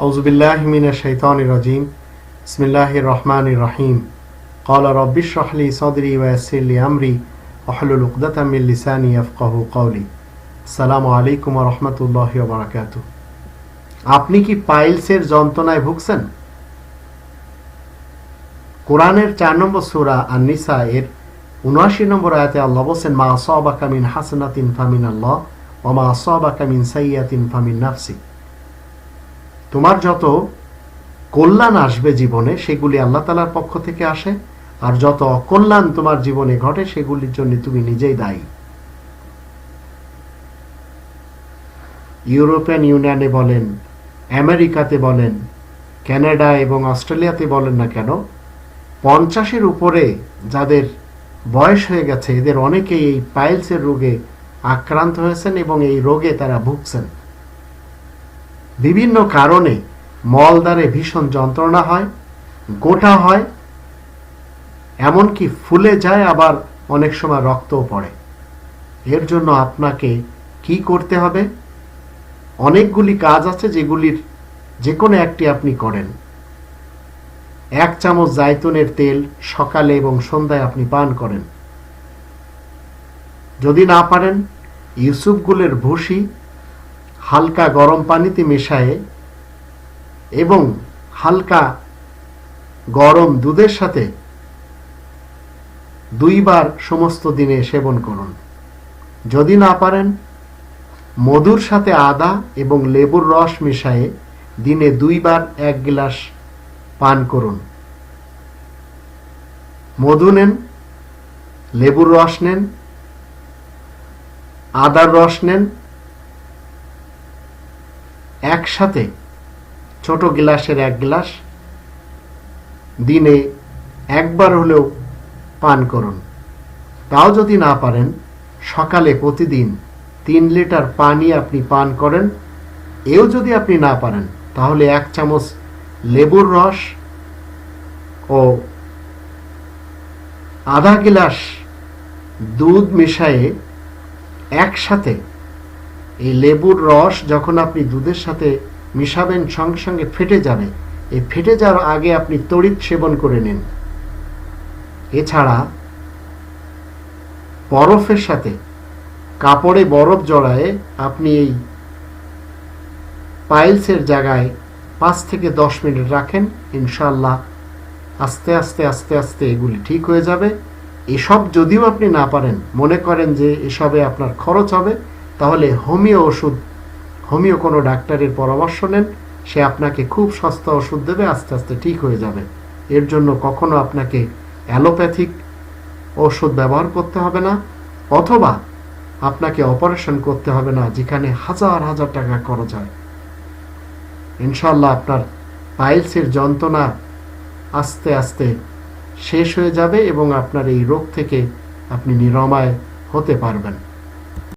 أعوذ بالله من الشيطان الرجيم بسم الله الرحمن الرحيم قال رب اشرح لي صدري ويسر لي أمري واحلل عقدة من لساني يفقه قولي السلام عليكم ورحمة الله وبركاته আপনি কি পাইলসের যন্ত্রণায় ভুগছেন কোরআনের চার নম্বর সুরা আর নিসা এর উনআশি নম্বর আয়াতে আল্লাহ বলছেন মা আসাবাকা মিন হাসানাতিন ফামিন আল্লাহ ও মা আসাবাকা মিন সাইয়াতিন ফামিন নাফসি তোমার যত কল্যাণ আসবে জীবনে, সেগুলি আল্লাহ তালার পক্ষ থেকে আসে, আর যত অকল্যাণ তোমার জীবনে ঘটে, সেগুলির জন্য তুমি নিজেই দায়ী। ইউরোপিয়ান ইউনিয়নে বলেন, আমেরিকাতে বলেন, কানাডা এবং অস্ট্রেলিয়াতে বলেন না কেন, পঞ্চাশের উপরে যাদের বয়স হয়ে গেছে, এদের অনেকেই এই পাইলসের রোগে আক্রান্ত হয়েছেন এবং এই রোগে তারা ভুগছেন। বিভিন্ন কারণে মলদ্বারে ভীষণ যন্ত্রণা হয়, গোটা হয়, এমনকি ফুলে যায় আবার অনেক সময় রক্তও পড়ে। এর জন্য আপনাকে কি করতে হবে? অনেকগুলি কাজ আছে যেগুলির যে কোনো একটি আপনি করেন। এক চামচ জায়তুনের তেল সকালে এবং সন্ধ্যায় আপনি পান করেন। যদি না পারেন, ইউসুফগুলের ভুসি হালকা গরম পানিতে মেশায়ে এবং হালকা গরম দুধের সাথে দুইবার সমস্ত দিনে সেবন করুন। যদি না পারেন, মধুর সাথে আদা এবং লেবুর রস মিশায়ে দিনে দুইবার এক গ্লাস পান করুন। মধু নেন, লেবুর রস নেন, আদার রস নেন একসাথে ছোট গ্লাসের এক গ্লাস দিনে একবার হলেও পান করুন। তাও যদি না পারেন, সকালে প্রতিদিন তিন লিটার পানি আপনি পান করেন। এও যদি আপনি না পারেন, তাহলে এক চামচ লেবুর রস ও আধা গিলাস দুধ মিশায়ে একসাথে এই লেবুর রস যখন আপনি দুধের সাথে মিশাবেন সঙ্গে সঙ্গে ফেটে যাবে। এই ফেটে যাওয়ার আগে আপনি তড়িৎ সেবন করে নিন। এছাড়া বরফের সাথে কাপড়ে বরফ জড়ায়ে আপনি এই পাইলসের জায়গায় পাঁচ থেকে দশ মিনিট রাখেন। ইনশাল্লাহ আস্তে আস্তে আস্তে আস্তে এগুলি ঠিক হয়ে যাবে। এসব যদিও আপনি না পারেন, মনে করেন যে এসবে আপনার খরচ হবে। তাহলে হোমিও ওষুধ, হোমিও কোনো ডাক্তারের পরামর্শ নেন, সে আপনাকে খুব সস্তা ওষুধ দেবে, আস্তে আস্তে ঠিক হয়ে যাবে। এর জন্য কখনো আপনাকে অ্যালোপ্যাথিক ওষুধ ব্যবহার করতে হবে না, অথবা আপনাকে অপারেশন করতে হবে না, যেখানে হাজার হাজার টাকা খরচ হয়। ইনশাল্লাহ আপনার পাইলসের যন্ত্রণা আস্তে আস্তে শেষ হয়ে যাবে এবং আপনার এই রোগ থেকে আপনি নিরাময় হতে পারবেন।